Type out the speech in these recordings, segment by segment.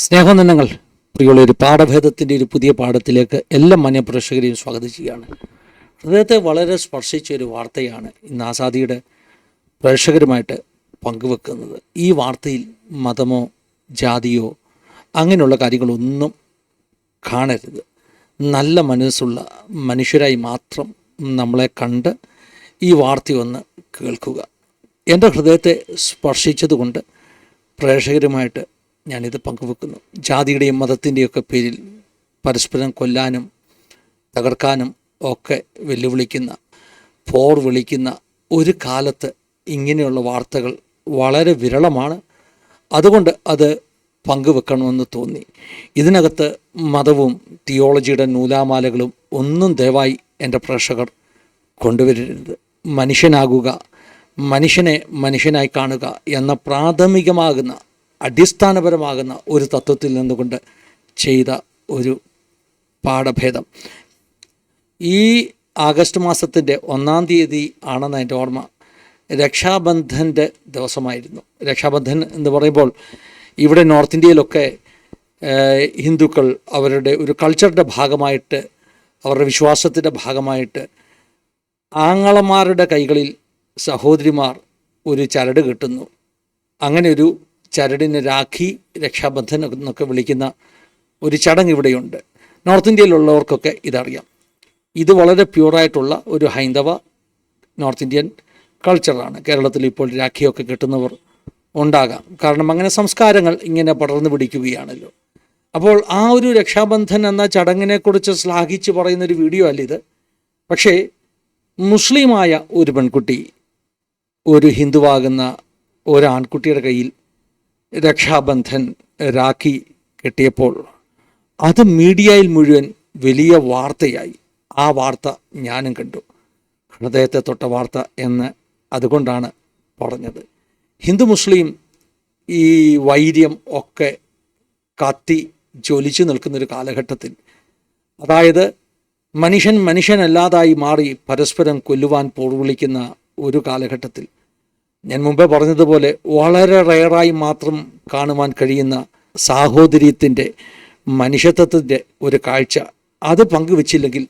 സ്നേഹനന്ദങ്ങൾ പ്രിയുള്ള ഒരു പാഠഭേദത്തിന്റെ ഒരു പുതിയ പാഠത്തിലേക്ക് എല്ലാ മാന്യപ്രേക്ഷകരെയും സ്വാഗതം ചെയ്യുകയാണ്. ഹൃദയത്തെ വളരെ സ്പർശിച്ച ഒരു വാർത്തയാണ് ഇന്ന് ആസാദിയുടെ പ്രേക്ഷകരുമായിട്ട് പങ്കുവെക്കുന്നത്. ഈ വാർത്തയിൽ മതമോ ജാതിയോ അങ്ങനെയുള്ള കാര്യങ്ങളൊന്നും കാണരുത്. നല്ല മനസ്സുള്ള മനുഷ്യരായി മാത്രം നമ്മളെ കണ്ട് ഈ വാർത്തയൊന്ന് കേൾക്കുക. എന്റെ ഹൃദയത്തെ സ്പർശിച്ചതുകൊണ്ട് പ്രേക്ഷകരുമായിട്ട് ഞാനിത് പങ്കുവെക്കുന്നു. ജാതിയുടെയും മതത്തിന്റെയൊക്കെ പേരിൽ പരസ്പരം കൊല്ലാനും തകർക്കാനും ഒക്കെ വെല്ലുവിളിക്കുന്ന പോർ വിളിക്കുന്ന ഒരു കാലത്ത് ഇങ്ങനെയുള്ള വാർത്തകൾ വളരെ വിരളമാണ്. അതുകൊണ്ട് അത് പങ്കുവെക്കണമെന്ന് തോന്നി. ഇതിനകത്ത് മതവും തിയോളജിയുടെ നൂലാമാലകളും ഒന്നും ദയവായി എന്റെ പ്രേക്ഷകർ കൊണ്ടുവരരുത്. മനുഷ്യനാകുക മനുഷ്യനെ മനുഷ്യനായി കാണുക എന്ന പ്രാഥമികമാകുന്ന അടിസ്ഥാനപരമാകുന്ന ഒരു തത്വത്തിൽ നിന്നുകൊണ്ട് ചെയ്ത ഒരു പാഠഭേദം. ഈ ആഗസ്റ്റ് മാസത്തിന്റെ ഒന്നാം തീയതി ആണെന്ന് എന്റെ ഓർമ്മ രക്ഷാബന്ധന്റെ ദിവസമായിരുന്നു. രക്ഷാബന്ധൻ എന്ന് പറയുമ്പോൾ ഇവിടെ നോർത്ത് ഇന്ത്യയിലൊക്കെ ഹിന്ദുക്കൾ അവരുടെ ഒരു കൾച്ചറിന്റെ ഭാഗമായിട്ട് അവരുടെ വിശ്വാസത്തിന്റെ ഭാഗമായിട്ട് ആങ്ങളമാരുടെ കൈകളിൽ സഹോദരിമാർ ഒരു ചരട് കെട്ടുന്നു. അങ്ങനെ ഒരു ചരടിന് രാഖി രക്ഷാബന്ധൻ എന്നൊക്കെ വിളിക്കുന്ന ഒരു ചടങ്ങ് ഇവിടെയുണ്ട്. നോർത്ത് ഇന്ത്യയിലുള്ളവർക്കൊക്കെ ഇതറിയാം. ഇത് വളരെ പ്യൂറായിട്ടുള്ള ഒരു ഹൈന്ദവ നോർത്ത് ഇന്ത്യൻ കൾച്ചറാണ്. കേരളത്തിൽ ഇപ്പോൾ രാഖിയൊക്കെ കെട്ടുന്നവർ ഉണ്ടാകാം. കാരണം അങ്ങനെ സംസ്കാരങ്ങൾ ഇങ്ങനെ പടർന്നു പിടിക്കുകയാണല്ലോ. അപ്പോൾ ആ ഒരു രക്ഷാബന്ധൻ എന്ന ചടങ്ങിനെക്കുറിച്ച് ശ്ലാഘിച്ച് പറയുന്നൊരു വീഡിയോ അല്ല ഇത്. പക്ഷേ മുസ്ലിമായ ഒരു പെൺകുട്ടി ഒരു ഹിന്ദുവാകുന്ന ഒരാൺകുട്ടിയുടെ കയ്യിൽ രക്ഷാബന്ധൻ രാഖി കെട്ടിയപ്പോൾ അത് മീഡിയയിൽ മുഴുവൻ വലിയ വാർത്തയായി. ആ വാർത്ത ഞാനും കണ്ടു. ഹൃദയത്തെ തൊട്ട വാർത്ത എന്ന് അതുകൊണ്ടാണ് പറഞ്ഞത്. ഹിന്ദു മുസ്ലിം ഈ വൈര്യം ഒക്കെ കത്തി ജ്വലിച്ചു നിൽക്കുന്നൊരു കാലഘട്ടത്തിൽ അതായത് മനുഷ്യൻ മനുഷ്യനല്ലാതായി മാറി പരസ്പരം കൊല്ലുവാൻ പോർവിളിക്കുന്ന ഒരു കാലഘട്ടത്തിൽ ഞാൻ മുമ്പേ പറഞ്ഞതുപോലെ വളരെ റയറായി മാത്രം കാണുവാൻ കഴിയുന്ന സാഹോദര്യത്തിന്റെ മനുഷ്യത്വത്തിന്റെ ഒരു കാഴ്ച. അത് പങ്കുവെച്ചില്ലെങ്കിൽ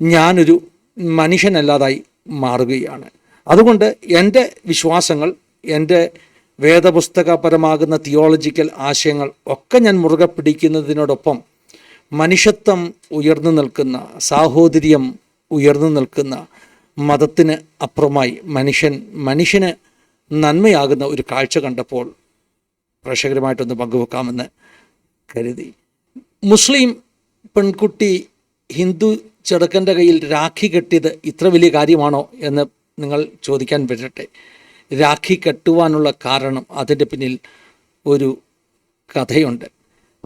ഞാനൊരു മനുഷ്യനല്ലാതായി മാറുകയാണ്. അതുകൊണ്ട് എന്റെ വിശ്വാസങ്ങൾ എന്റെ വേദപുസ്തകപരമാകുന്ന തിയോളജിക്കൽ ആശയങ്ങൾ ഒക്കെ ഞാൻ മുറുകെ പിടിക്കുന്നതിനോടൊപ്പം മനുഷ്യത്വം ഉയർന്നു നിൽക്കുന്ന സാഹോദര്യം ഉയർന്നു നിൽക്കുന്ന മതത്തിന് അപ്പുറമായി മനുഷ്യൻ മനുഷ്യന് നന്മയാകുന്ന ഒരു കാഴ്ച കണ്ടപ്പോൾ പ്രേക്ഷകരുമായിട്ടൊന്ന് പങ്കുവെക്കാമെന്ന് കരുതി. മുസ്ലിം പെൺകുട്ടി ഹിന്ദു ചെറുക്കന്റെ കയ്യിൽ രാഖി കെട്ടിയത് ഇത്ര വലിയ കാര്യമാണോ എന്ന് നിങ്ങൾ ചോദിക്കാൻ പറ്റട്ടെ രാഖി കെട്ടുവാനുള്ള കാരണം അതിന്റെ പിന്നിൽ ഒരു കഥയുണ്ട്.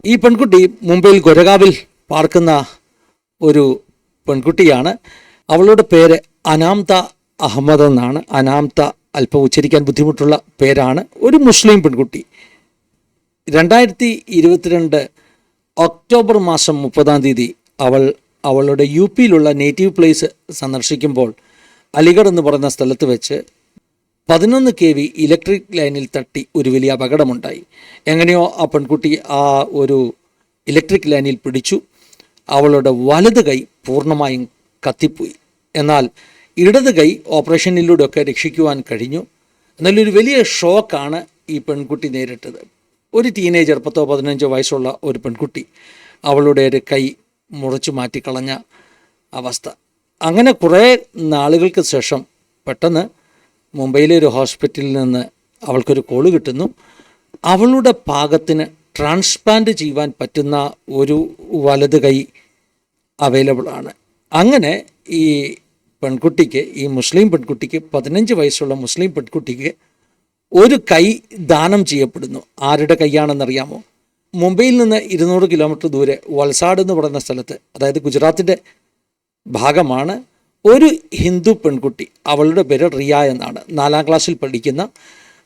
ഈ പെൺകുട്ടി മുംബൈയിൽ ഗൊരഗാവിൽ പാർക്കുന്ന ഒരു പെൺകുട്ടിയാണ്. അവളുടെ പേര് അനാംത അഹമ്മദ് എന്നാണ്. അനാംത അല്പം ഉച്ചരിക്കാൻ ബുദ്ധിമുട്ടുള്ള പേരാണ് ഒരു മുസ്ലിം പെൺകുട്ടി. രണ്ടായിരത്തി ഇരുപത്തിരണ്ട് ഒക്ടോബർ മാസം മുപ്പതാം തീയതി അവൾ അവളുടെ യു പിയിലുള്ള നേറ്റീവ് പ്ലേസ് സന്ദർശിക്കുമ്പോൾ അലിഗഡ് എന്ന് പറയുന്ന സ്ഥലത്ത് വെച്ച് പതിനൊന്ന് കെ വി ഇലക്ട്രിക് ലൈനിൽ തട്ടി ഒരു വലിയ അപകടമുണ്ടായി. എങ്ങനെയോ ആ പെൺകുട്ടി ആ ഒരു ഇലക്ട്രിക് ലൈനിൽ പിടിച്ചു. അവളുടെ വലത് കൈ പൂർണമായും കത്തിപ്പോയി. എന്നാൽ ഇടത് കൈ ഓപ്പറേഷനിലൂടെയൊക്കെ രക്ഷിക്കുവാൻ കഴിഞ്ഞു. ഒരു വലിയ ഷോക്കാണ് ഈ പെൺകുട്ടി നേരിട്ടത്. ഒരു ടീനേജർ പത്തോ പതിനഞ്ചോ വയസ്സുള്ള ഒരു പെൺകുട്ടി അവളുടെ ഒരു കൈ മുറിച്ചു മാറ്റിക്കളഞ്ഞ അവസ്ഥ. അങ്ങനെ കുറേ നാളുകൾക്ക് ശേഷം പെട്ടെന്ന് മുംബൈയിലെ ഒരു ഹോസ്പിറ്റലിൽ നിന്ന് അവൾക്കൊരു കോൾ കിട്ടുന്നു. അവളുടെ പാകത്തിന് ട്രാൻസ്പ്ലാന്റ് ചെയ്യുവാൻ പറ്റുന്ന ഒരു വലത് കൈ അവൈലബിൾ ആണ്. അങ്ങനെ ഈ പെൺകുട്ടിക്ക് ഈ മുസ്ലിം പെൺകുട്ടിക്ക് പതിനഞ്ച് വയസ്സുള്ള മുസ്ലിം പെൺകുട്ടിക്ക് ഒരു കൈ ദാനം ചെയ്യപ്പെടുന്നു. ആരുടെ കൈയാണെന്നറിയാമോ? മുംബൈയിൽ നിന്ന് ഇരുന്നൂറ് കിലോമീറ്റർ ദൂരെ വൽസാഡ് എന്ന് പറയുന്ന സ്ഥലത്ത് അതായത് ഗുജറാത്തിന്റെ ഭാഗമാണ് ഒരു ഹിന്ദു പെൺകുട്ടി. അവളുടെ പേര് റിയ എന്നാണ്. നാലാം ക്ലാസ്സിൽ പഠിക്കുന്ന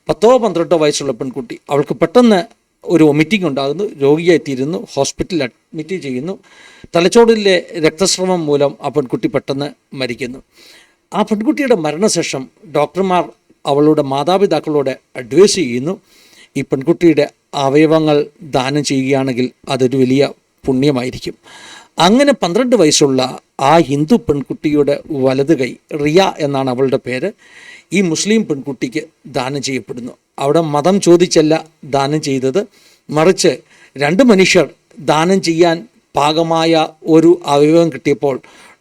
പത്തോ പന്ത്രണ്ടോ വയസ്സുള്ള പെൺകുട്ടി. അവൾക്ക് പെട്ടെന്ന് ഒരു വൊമിറ്റിംഗ് ഉണ്ടാകുന്നു രോഗിയായിത്തീരുന്നു ഹോസ്പിറ്റലിൽ അഡ്മിറ്റ് ചെയ്യുന്നു. തലച്ചോറിലെ രക്തസ്രവം മൂലം ആ പെൺകുട്ടി പെട്ടെന്ന് മരിക്കുന്നു. ആ പെൺകുട്ടിയുടെ മരണശേഷം ഡോക്ടർമാർ അവളുടെ മാതാപിതാക്കളോട് അഡ്വൈസ് ചെയ്യുന്നു ഈ പെൺകുട്ടിയുടെ അവയവങ്ങൾ ദാനം ചെയ്യുകയാണെങ്കിൽ അതൊരു വലിയ പുണ്യമായിരിക്കും. അങ്ങനെ പന്ത്രണ്ട് വയസ്സുള്ള ആ ഹിന്ദു പെൺകുട്ടിയുടെ വലത് കൈ റിയ എന്നാണ് അവളുടെ പേര് ഈ മുസ്ലിം പെൺകുട്ടിക്ക് ദാനം ചെയ്യപ്പെടുന്നു. അവിടെ മതം ചോദിച്ചല്ല ദാനം ചെയ്തത്. മറിച്ച് രണ്ട് മനുഷ്യർ ദാനം ചെയ്യാൻ പാകമായ ഒരു അവയവം കിട്ടിയപ്പോൾ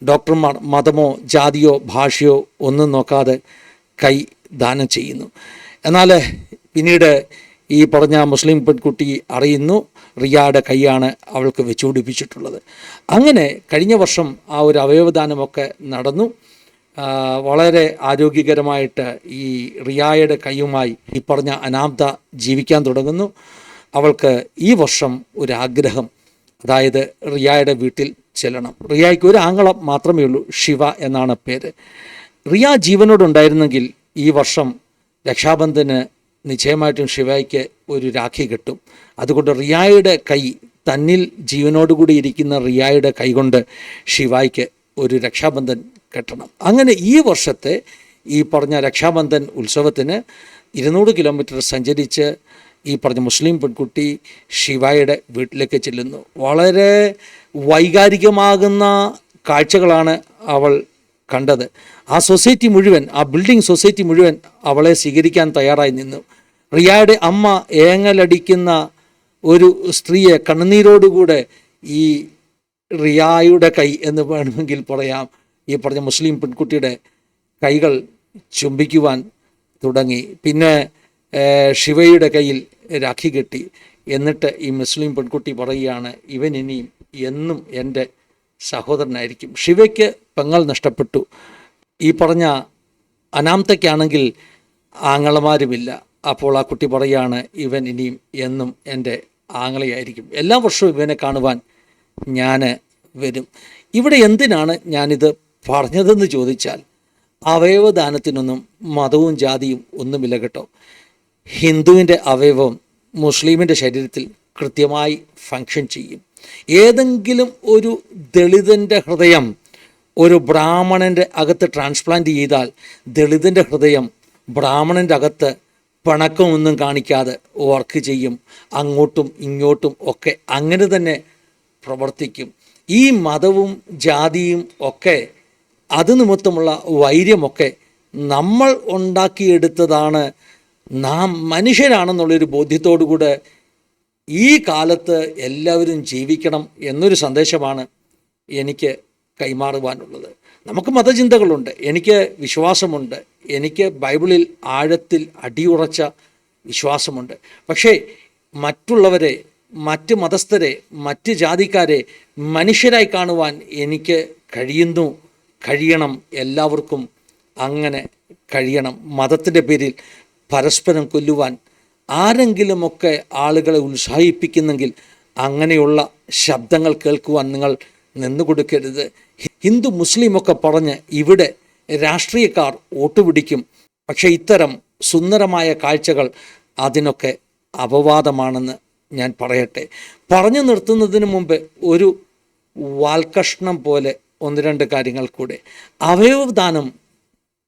ഡോക്ടർമാർ മതമോ ജാതിയോ ഭാഷയോ ഒന്നും നോക്കാതെ കൈ ദാനം ചെയ്യുന്നു. എന്നാൽ പിന്നീട് ഈ പറഞ്ഞ മുസ്ലിം പെൺകുട്ടി അറിയുന്നു. റിയാടെ കൈയാണ് അവൾക്ക് വെച്ചുപിടിപ്പിച്ചിട്ടുള്ളത്. അങ്ങനെ കഴിഞ്ഞ വർഷം ആ ഒരു അവയവദാനമൊക്കെ നടന്നു. വളരെ ആരോഗ്യകരമായിട്ട് ഈ റിയായുടെ കൈയുമായി ഈ പറഞ്ഞ അനാബ്ദ ജീവിക്കാൻ തുടങ്ങുന്നു. അവൾക്ക് ഈ വർഷം ഒരു ആഗ്രഹം അതായത് റിയായുടെ വീട്ടിൽ ചെല്ലണം. റിയായ്ക്ക് ഒരു ആംഗളം മാത്രമേ ഉള്ളൂ ശിവ എന്നാണ് പേര്. റിയ ജീവനോടുണ്ടായിരുന്നെങ്കിൽ ഈ വർഷം രക്ഷാബന്ധന് നിശ്ചയമായിട്ടും ശിവയ്ക്ക് ഒരു രാഖി കിട്ടും. അതുകൊണ്ട് റിയായുടെ കൈ തന്നിൽ ജീവനോടുകൂടി ഇരിക്കുന്ന റിയായുടെ കൈകൊണ്ട് ശിവായ്ക്ക് ഒരു രക്ഷാബന്ധൻ കെട്ടണം. അങ്ങനെ ഈ വർഷത്തെ ഈ പറഞ്ഞ രക്ഷാബന്ധൻ ഉത്സവത്തിന് ഇരുന്നൂറ് കിലോമീറ്റർ സഞ്ചരിച്ച് ഈ പറഞ്ഞ മുസ്ലിം പെൺകുട്ടി ശിവായുടെ വീട്ടിലേക്ക് ചെല്ലുന്നു. വളരെ വൈകാരികമാകുന്ന കാഴ്ചകളാണ് അവൾ കണ്ടത്. ആ സൊസൈറ്റി മുഴുവൻ ആ ബിൽഡിംഗ് സൊസൈറ്റി മുഴുവൻ അവളെ സ്വീകരിക്കാൻ തയ്യാറായി നിന്നു. റിയയുടെ അമ്മ ഏങ്ങലടിക്കുന്ന ഒരു സ്ത്രീയെ കണ്ണുനീരോടുകൂടെ ഈ റിയായുടെ കൈ എന്ന് വേണമെങ്കിൽ പറയാം. ഈ പറഞ്ഞ മുസ്ലിം പെൺകുട്ടിയുടെ കൈകൾ ചുംബിക്കുവാൻ തുടങ്ങി. പിന്നെ ശിവയുടെ കയ്യിൽ രാഖി കെട്ടി. എന്നിട്ട് ഈ മുസ്ലിം പെൺകുട്ടി പറയുകയാണ് ഇവൻ ഇനിയും എന്നും എന്റെ സഹോദരനായിരിക്കും. ശിവയ്ക്ക് പെങ്ങൾ നഷ്ടപ്പെട്ടു. ഈ പറഞ്ഞ അനാമത്തയ്ക്കാണെങ്കിൽ ആങ്ങളമാരുമില്ല. അപ്പോൾ ആ കുട്ടി പറയുകയാണ് ഇവൻ ഇനിയും എന്നും എന്റെ ആങ്ങളയായിരിക്കും. എല്ലാ വർഷവും ഇവനെ കാണുവാൻ ഞാൻ വരും. ഇവിടെ എന്തിനാണ് ഞാനിത് പറഞ്ഞതെന്ന് ചോദിച്ചാൽ അവയവദാനത്തിനൊന്നും മതവും ജാതിയും ഒന്നുമില്ല കേട്ടോ. ഹിന്ദുവിന്റെ അവയവം മുസ്ലിമിന്റെ ശരീരത്തിൽ കൃത്യമായി ഫങ്ഷൻ ചെയ്യും. ഏതെങ്കിലും ഒരു ദളിതന്റെ ഹൃദയം ഒരു ബ്രാഹ്മണന്റെ അകത്ത് ട്രാൻസ്പ്ലാന്റ് ചെയ്താൽ ദളിതന്റെ ഹൃദയം ബ്രാഹ്മണന്റെ അകത്ത് പിണക്കമൊന്നും കാണിക്കാതെ വർക്ക് ചെയ്യും അങ്ങോട്ടും ഇങ്ങോട്ടും ഒക്കെ അങ്ങനെ തന്നെ പ്രവർത്തിക്കും. ഈ മതവും ജാതിയും ഒക്കെ അത് നിമിത്തമുള്ള വൈര്യമൊക്കെ നമ്മൾ ഉണ്ടാക്കിയെടുത്തതാണ് നാം മനുഷ്യരാണെന്നുള്ളൊരു ബോധ്യത്തോടുകൂടെ ഈ കാലത്ത് എല്ലാവരും ജീവിക്കണം എന്നൊരു സന്ദേശമാണ് എനിക്ക് കൈമാറുവാനുള്ളത്. നമുക്ക് മതചിന്തകളുണ്ട് എനിക്ക് വിശ്വാസമുണ്ട്. എനിക്ക് ബൈബിളിൽ ആഴത്തിൽ അടിയുറച്ച വിശ്വാസമുണ്ട്. പക്ഷേ മറ്റുള്ളവരെ മറ്റ് മതസ്ഥരെ മറ്റ് ജാതിക്കാരെ മനുഷ്യരായി കാണുവാൻ എനിക്ക് കഴിയുന്നു കഴിയണം എല്ലാവർക്കും അങ്ങനെ കഴിയണം. മതത്തിന്റെ പേരിൽ പരസ്പരം കൊല്ലുവാൻ ആരെങ്കിലുമൊക്കെ ആളുകളെ ഉത്സാഹിപ്പിക്കുന്നെങ്കിൽ അങ്ങനെയുള്ള ശബ്ദങ്ങൾ കേൾക്കുവാൻ നിങ്ങൾ നിന്നുകൊടുക്കരുത്. ഹിന്ദു മുസ്ലിമൊക്കെ പറഞ്ഞ് ഇവിടെ രാഷ്ട്രീയക്കാർ വോട്ട് പിടിക്കും. പക്ഷേ ഇത്തരം സുന്ദരമായ കാഴ്ചകൾ അതിനൊക്കെ അപവാദമാണെന്ന് ഞാൻ പറയട്ടെ. പറഞ്ഞു നിർത്തുന്നതിന് മുമ്പ് ഒരു വാൽക്കഷ്ണം പോലെ ഒന്ന് രണ്ട് കാര്യങ്ങൾ കൂടെ. അവയവദാനം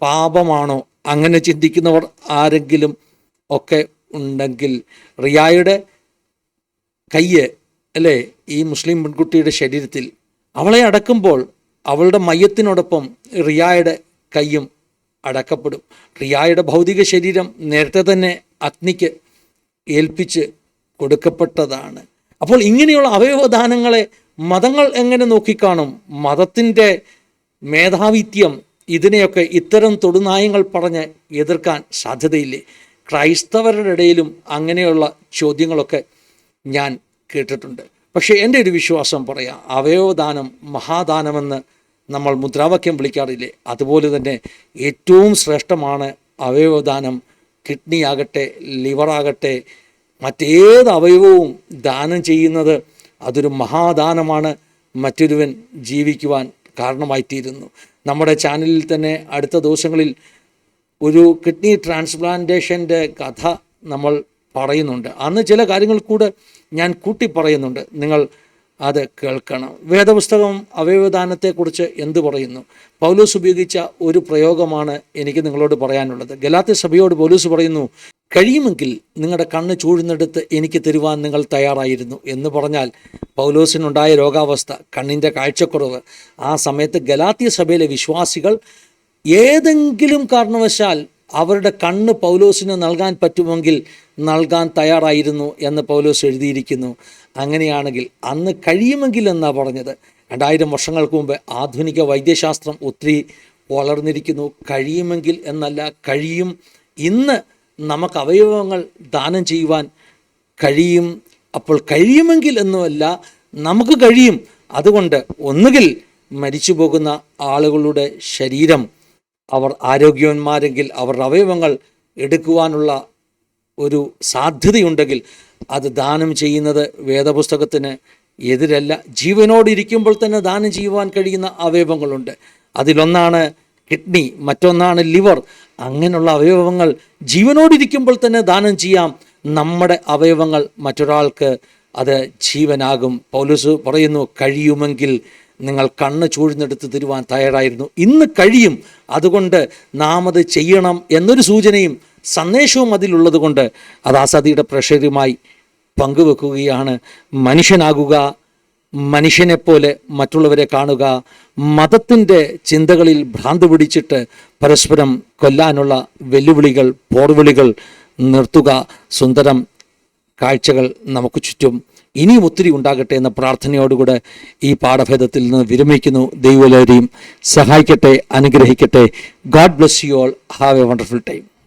പാപമാണോ? അങ്ങനെ ചിന്തിക്കുന്നവർ ആരെങ്കിലും ഒക്കെ ഉണ്ടെങ്കിൽ റിയായുടെ കയ്യ് അല്ലേ ഈ മുസ്ലിം പെൺകുട്ടിയുടെ ശരീരത്തിൽ അവളെ അടക്കുമ്പോൾ അവളുടെ മയ്യത്തിനോടൊപ്പം റിയായുടെ കയ്യും അടക്കപ്പെടും. റിയായുടെ ഭൗതിക ശരീരം നേരത്തെ തന്നെ അഗ്നിക്ക് ഏൽപ്പിച്ച് കൊടുക്കപ്പെട്ടതാണ്. അപ്പോൾ ഇങ്ങനെയുള്ള അവയവദാനങ്ങളെ മതങ്ങൾ എങ്ങനെ നോക്കിക്കാണും? മതത്തിന്റെ മേധാവിത്യം ഇതിനെയൊക്കെ ഇത്തരം തൊടുനായങ്ങൾ പറഞ്ഞ് എതിർക്കാൻ സാധ്യതയില്ലേ? ക്രൈസ്തവരുടെ ഇടയിലും അങ്ങനെയുള്ള ചോദ്യങ്ങളൊക്കെ ഞാൻ കേട്ടിട്ടുണ്ട്. പക്ഷേ എന്റെ ഒരു വിശ്വാസം പറയാം. അവയവദാനം മഹാദാനമെന്ന് നമ്മൾ മുദ്രാവാക്യം വിളിക്കാറില്ലേ? അതുപോലെ തന്നെ ഏറ്റവും ശ്രേഷ്ഠമാണ് അവയവദാനം. കിഡ്നി ആകട്ടെ ലിവറാകട്ടെ മറ്റേത് അവയവവും ദാനം ചെയ്യുന്നത് അതൊരു മഹാദാനമാണ് മറ്റൊരുവൻ ജീവിക്കുവാൻ കാരണമായിത്തീരുന്നു. നമ്മുടെ ചാനലിൽ തന്നെ അടുത്ത ദിവസങ്ങളിൽ ഒരു കിഡ്നി ട്രാൻസ്പ്ലാന്റേഷന്റെ കഥ നമ്മൾ പറയുന്നുണ്ട്. അന്ന് ചില കാര്യങ്ങൾ കൂടെ ഞാൻ കൂട്ടി പറയുന്നുണ്ട് നിങ്ങൾ അത് കേൾക്കണം. വേദപുസ്തകം അവയവദാനത്തെക്കുറിച്ച് എന്ത് പറയുന്നു? പൗലൂസ് ഉപയോഗിച്ച ഒരു പ്രയോഗമാണ് എനിക്ക് നിങ്ങളോട് പറയാനുള്ളത്. ഗലാത്യ സഭയോട് പൗലൂസ് പറയുന്നു കഴിയുമെങ്കിൽ നിങ്ങളുടെ കണ്ണ് ചൂഴ്ന്നെടുത്ത് എനിക്ക് തരുവാൻ നിങ്ങൾ തയ്യാറായിരുന്നു. എന്ന് പറഞ്ഞാൽ പൗലോസിനുണ്ടായ രോഗാവസ്ഥ കണ്ണിന്റെ കാഴ്ചക്കുറവ് ആ സമയത്ത് ഗലാത്തിയ സഭയിലെ വിശ്വാസികൾ ഏതെങ്കിലും കാരണവശാൽ അവരുടെ കണ്ണ് പൗലോസിന് നൽകാൻ പറ്റുമെങ്കിൽ നൽകാൻ തയ്യാറായിരുന്നു എന്ന് പൗലോസ് എഴുതിയിരിക്കുന്നു. അങ്ങനെയാണെങ്കിൽ അന്ന് കഴിയുമെങ്കിൽ എന്നാണ് പറഞ്ഞത്? രണ്ടായിരം വർഷങ്ങൾക്ക് മുമ്പ് ആധുനിക വൈദ്യശാസ്ത്രം ഒത്തിരി വളർന്നിരിക്കുന്നു. കഴിയുമെങ്കിൽ എന്നല്ല കഴിയും. ഇന്ന് നമുക്ക് അവയവങ്ങൾ ദാനം ചെയ്യുവാൻ കഴിയും. അപ്പോൾ കഴിയുമെങ്കിൽ എന്നുമല്ല നമുക്ക് കഴിയും. അതുകൊണ്ട് ഒന്നുകിൽ മരിച്ചു പോകുന്ന ആളുകളുടെ ശരീരം അവർ ആരോഗ്യവന്മാരെങ്കിൽ അവരുടെ അവയവങ്ങൾ എടുക്കുവാനുള്ള ഒരു സാധ്യതയുണ്ടെങ്കിൽ അത് ദാനം ചെയ്യുന്നത് വേദപുസ്തകത്തിന് എതിരല്ല. ജീവനോടിരിക്കുമ്പോൾ തന്നെ ദാനം ചെയ്യുവാൻ കഴിയുന്ന അവയവങ്ങളുണ്ട്. അതിലൊന്നാണ് കിഡ്നി മറ്റൊന്നാണ് ലിവർ. അങ്ങനെയുള്ള അവയവങ്ങൾ ജീവനോടിരിക്കുമ്പോൾ തന്നെ ദാനം ചെയ്യാം. നമ്മുടെ അവയവങ്ങൾ മറ്റൊരാൾക്ക് അത് ജീവനാകും. പൗലസ് പറയുന്നു കഴിയുമെങ്കിൽ നിങ്ങൾ കണ്ണ് ചൂഴ്ന്നെടുത്ത് തരുവാൻ തയ്യാറായിരുന്നു. ഇന്ന് കഴിയും. അതുകൊണ്ട് നാം അത് ചെയ്യണം എന്നൊരു സൂചനയും സന്ദേശവും അതിലുള്ളത് കൊണ്ട് അത് ആസാദിയുടെ പ്രഷരുമായി പങ്കുവെക്കുകയാണ്. മനുഷ്യനാകുക മനുഷ്യനെപ്പോലെ മറ്റുള്ളവരെ കാണുക മതത്തിന്റെ ചിന്തകളിൽ ഭ്രാന്ത് പിടിച്ചിട്ട് പരസ്പരം കൊല്ലാനുള്ള വെല്ലുവിളികൾ പോർവിളികൾ നിർത്തുക സുന്ദരം കാഴ്ചകൾ നമുക്ക് ചുറ്റും ഇനിയും ഒത്തിരി ഉണ്ടാകട്ടെ എന്ന പ്രാർത്ഥനയോടുകൂടെ ഈ പാഠഭേദത്തിൽ നിന്ന് വിരമിക്കുന്നു ദൈവലരെയും സഹായിക്കട്ടെ അനുഗ്രഹിക്കട്ടെ. God bless you all have a wonderful time